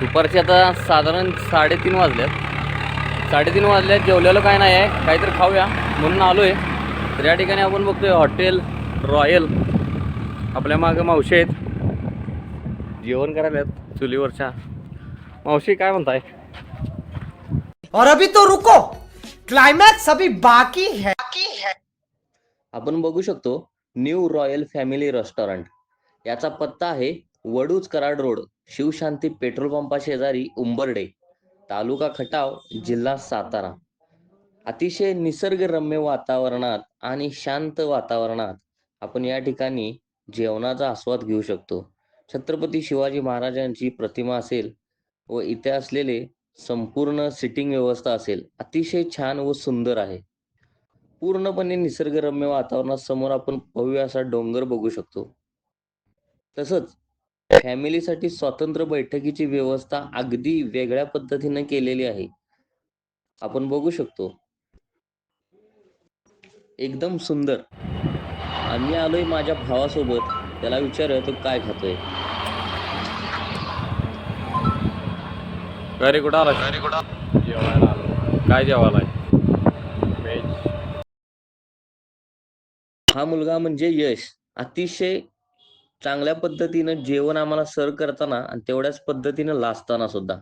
दुपारचे आता साधारण साडेतीन वाजल्यात साडेतीन वाजल्यात जेवलेलं काय नाही आहे काहीतरी खाऊया म्हणून आलो आहे तर या ठिकाणी आपण बघतोय हॉटेल रॉयल. आपल्या मागं मावशी आहेत. जेवण करायला आहेत चुलीवरच्या. मावशी काय म्हणताय? और अभी तो रुको. क्लाइमैक्स अभी बाकी है. आपण बघू शकतो न्यू रॉयल फॅमिली रेस्टॉरंट. याचा पत्ता आहे वडूज कराड रोड शिवशांती पेट्रोल पंपा शेजारी उंबर्डे तालुका खटाव जिल्हा सातारा. अतिशय निसर्गरम्य वातावरणात आणि शांत वातावरणात आपण या ठिकाणी जेवणाचा आस्वाद घेऊ शकतो. छत्रपती शिवाजी महाराजांची प्रतिमा असेल व इथे असलेले संपूर्ण सिटिंग व्यवस्था असेल अतिशय छान व सुंदर आहे. पूर्णपणे निसर्गरम्य वातावरणात समोर आपण भव्य असा डोंगर बघू शकतो. तसंच फॅमिलीसाठी स्वतंत्र बैठकीची व्यवस्था अगदी वेगळ्या पद्धतीने केलेली आहे. आपण बघू शकतो. एकदम सुंदर. आम्ही आलोय माझ्या भावासोबत. त्याला विचारूया तो काय खातोय. घरी कुठं आला घरी कुठं? जेवायला आलो. काय जेवायला हा मुलगा म्हणजे यश. अतिशय चांगल्या पद्धतीनं जेवण आम्हाला सर्व करताना आणि तेवढ्याच पद्धतीनं लाजताना सुद्धा.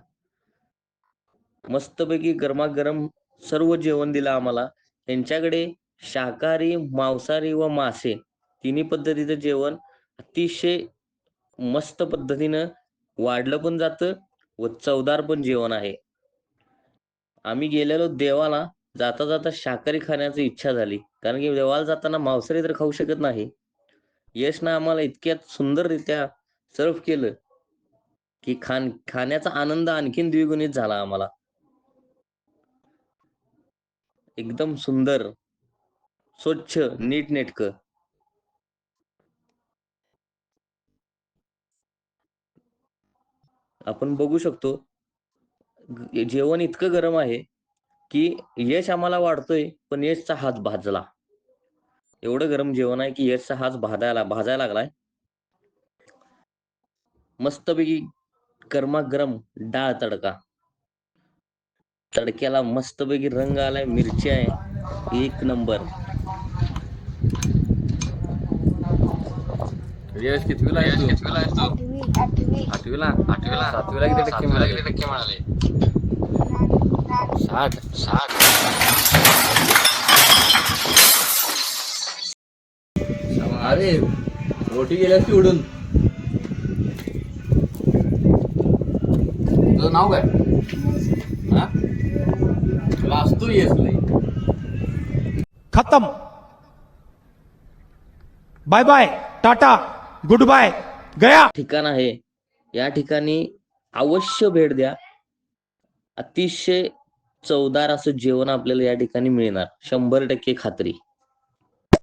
मस्तपैकी गरमागरम सर्व जेवण दिलं आम्हाला. त्यांच्याकडे शाकाहारी मांसाहारी व मासे तिन्ही पद्धतीचं जेवण अतिशय मस्त पद्धतीनं वाढलं पण जातं व चवदार पण जेवण आहे. आम्ही गेलेलो देवाला जाता जाता शाकाहारी खाण्याची इच्छा झाली. कारण की देवाला जाताना मांसाहारी तर खाऊ शकत नाही. यशनं आम्हाला इतक्यात सुंदररित्या सर्व केलं की खान खाण्याचा आनंद आणखीन द्विगुणित झाला आम्हाला. एकदम सुंदर स्वच्छ नीटनेटकं. आपण बघू शकतो जेवण इतकं गरम आहे की यश आम्हाला वाढतोय पण यशचा हात भाजला. एवढं गरम जेवण आहे की यशचा हात भाजायला भाजायला लागलाय. मस्तपैकी गरमागरम डाळ तडका. तडक्याला मस्तपैकी रंग आलाय मिरची आहे. एक नंबर. यश कितवीला आठवीला? आठवीला? सातवीला किती टक्के मिळाले टक्के मिळाले? साठ. साठ. अरे रोटी गेल्यास की उडून? तुझं नाव काय? हा? असतो येस लई. खत्म. Bye bye tata good bye गया. ठिकाण आहे. या ठिकाणी अवश्य भेट द्या. अतिशय चवदार असं जेवण आपल्याला या ठिकाणी मिळणार. शंभर टक्के खात्री.